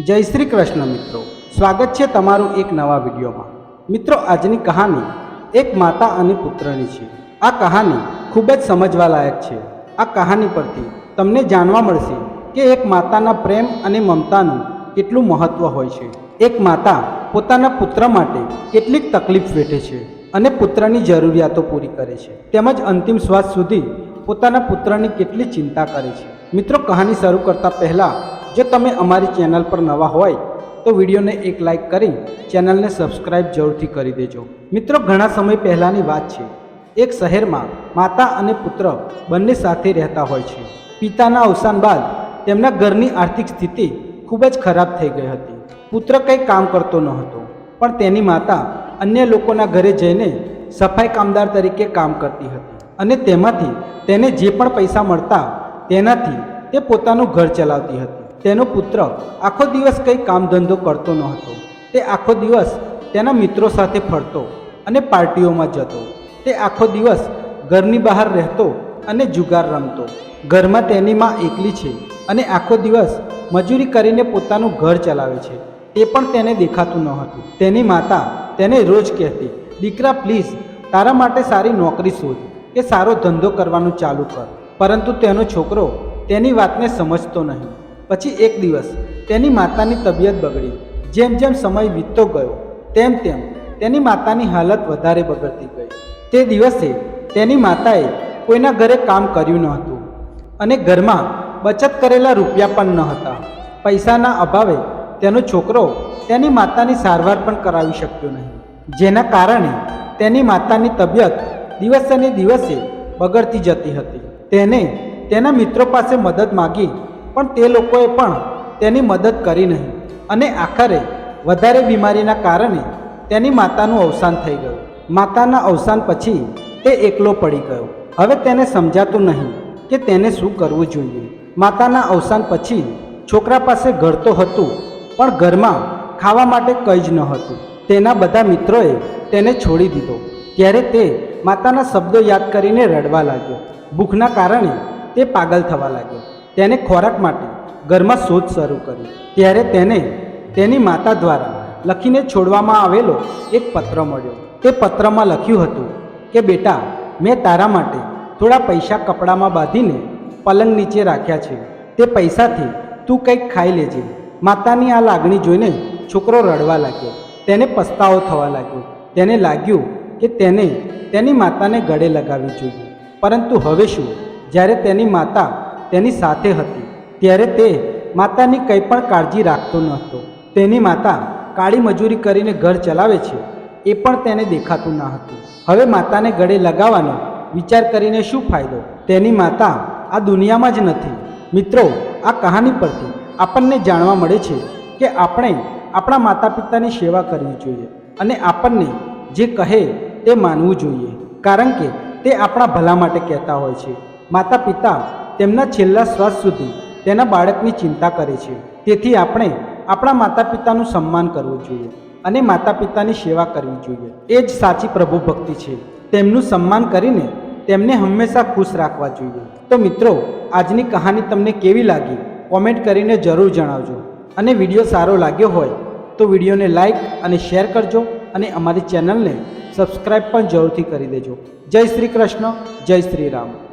જય શ્રી કૃષ્ણ મિત્રો. સ્વાગત છે તમારું એક નવા વિડીયોમાં. મિત્રો, આજની કહાની એક માતા અને પુત્રની છે. આ કહાની ખૂબ જ સમજવા લાયક છે. આ કહાની પરથી તમને જાણવા મળશે કે એક માતાના પ્રેમ અને મમતાનું કેટલું મહત્ત્વ હોય છે. એક માતા પોતાના પુત્ર માટે કેટલીક તકલીફ વેઠે છે અને પુત્રની જરૂરિયાતો પૂરી કરે છે. તેમજ અંતિમ શ્વાસ સુધી પોતાના પુત્રની કેટલી ચિંતા કરે છે. મિત્રો, કહાની શરૂ કરતા પહેલાં જો તમે અમારી ચેનલ પર નવા હોય તો વિડીયોને એક લાઈક કરી ચેનલને સબસ્ક્રાઇબ જરૂરથી કરી દેજો. મિત્રો, ઘણા સમય પહેલાંની વાત છે. એક શહેરમાં માતા અને પુત્ર બંને સાથે રહેતા હોય છે. પિતાના અવસાન બાદ તેમના ઘરની આર્થિક સ્થિતિ ખૂબ જ ખરાબ થઈ ગઈ હતી. પુત્ર કંઈ કામ કરતો ન હતો, પણ તેની માતા અન્ય લોકોના ઘરે જઈને સફાઈ કામદાર તરીકે કામ કરતી હતી અને તેમાંથી તેને જે પણ પૈસા મળતા તેનાથી તે પોતાનું ઘર ચલાવતી હતી. તેનો પુત્ર આખો દિવસ કંઈ કામ ધંધો કરતો ન હતો. તે આખો દિવસ તેના મિત્રો સાથે ફરતો અને પાર્ટીઓમાં જતો. તે આખો દિવસ ઘરની બહાર રહેતો અને જુગાર રમતો. ઘરમાં તેની માં એકલી છે અને આખો દિવસ મજૂરી કરીને પોતાનું ઘર ચલાવે છે. તે પણ તેને દેખાતું ન હતું. તેની માતા તેને રોજ કહેતી, દીકરા, પ્લીઝ, તારા માટે સારી નોકરી શોધ કે સારો ધંધો કરવાનું ચાલુ કર. પરંતુ તેનો છોકરો તેની વાતને સમજતો નહીં. પછી એક દિવસ તેની માતાની તબિયત બગડી. જેમ જેમ સમય વીતતો ગયો, તેમ તેમ તેની માતાની હાલત વધારે બગડતી ગઈ. તે દિવસે તેની માતાએ કોઈના ઘરે કામ કર્યું ન હતું અને ઘરમાં બચત કરેલા રૂપિયા પણ ન હતા. પૈસાના અભાવે તેનો છોકરો તેની માતાની સારવાર પણ કરાવી શક્યો નહીં. જેના કારણે તેની માતાની તબિયત દિવસે ને દિવસે બગડતી જતી હતી. તેને તેના મિત્રો પાસે મદદ માગી પણ તે લોકોએ પણ તેની મદદ કરી નહીં. અને આખરે વધારે બીમારીના કારણે તેની માતાનું અવસાન થઈ ગયું. માતાના અવસાન પછી તે એકલો પડી ગયો. હવે તેને સમજાતું નહીં કે તેને શું કરવું જોઈએ. માતાના અવસાન પછી છોકરા પાસે ઘર તો હતું, પણ ઘરમાં ખાવા માટે કંઈ જ ન હતું. તેના બધા મિત્રોએ તેને છોડી દીધો. ત્યારે તે માતાના શબ્દો યાદ કરીને રડવા લાગ્યો. ભૂખના કારણે તે પાગલ થવા લાગ્યો. તેને ખોરાક માટે ઘરમાં શોધ શરૂ કરી ત્યારે તેને તેની માતા દ્વારા લખીને છોડવામાં આવેલો એક પત્ર મળ્યો. તે પત્રમાં લખ્યું હતું કે, બેટા, મેં તારા માટે થોડા પૈસા કપડામાં બાંધીને પલંગ નીચે રાખ્યા છે. તે પૈસાથી તું કંઈક ખાઈ લેજે. માતાની આ લાગણી જોઈને છોકરો રડવા લાગ્યો. તેને પસ્તાવો થવા લાગ્યો. તેને લાગ્યું કે તેને તેની માતાને ગળે લગાવવી જોઈએ. પરંતુ હવે શું? જ્યારે તેની માતા તેની સાથે હતી. ત્યારે તે માતાની કંઈ પણ કાળજી રાખતો ન હતો. તેની માતા કાળી મજૂરી કરીને ઘર ચલાવે છે. એ પણ તેને દેખાતું ન હતું. હવે માતાને ગળે લગાવવાનો વિચાર કરીને શું ફાયદો? તેની માતા આ દુનિયામાં જ નથી. મિત્રો, આ કહાની પરથી આપણને જાણવા મળે છે કે આપણે આપણા માતા પિતાની સેવા કરવી જોઈએ અને આપણને જે કહે તે માનવું જોઈએ. કારણ કે તે આપણા ભલા માટે કહેતા હોય છે. માતા પિતા તેમના છેલ્લા શ્વાસ સુધી તેના બાળકની ચિંતા કરે છે. તેથી આપણે આપણા માતા પિતાનું સન્માન કરવું જોઈએ અને માતા પિતાની સેવા કરવી જોઈએ. એ જ સાચી પ્રભુ ભક્તિ છે. તેમનું સન્માન કરીને તેમને હંમેશા ખુશ રાખવા જોઈએ. તો મિત્રો, આજની કહાની તમને કેવી લાગી? કોમેન્ટ કરીને જરૂર જણાવજો. અને વીડિયો સારો લાગ્યો હોય તો વિડીયોને લાઈક અને શેર કરજો અને અમારી ચેનલને સબસ્ક્રાઈબ પણ જરૂરથી કરી દેજો. જય શ્રી કૃષ્ણ, જય શ્રી રામ.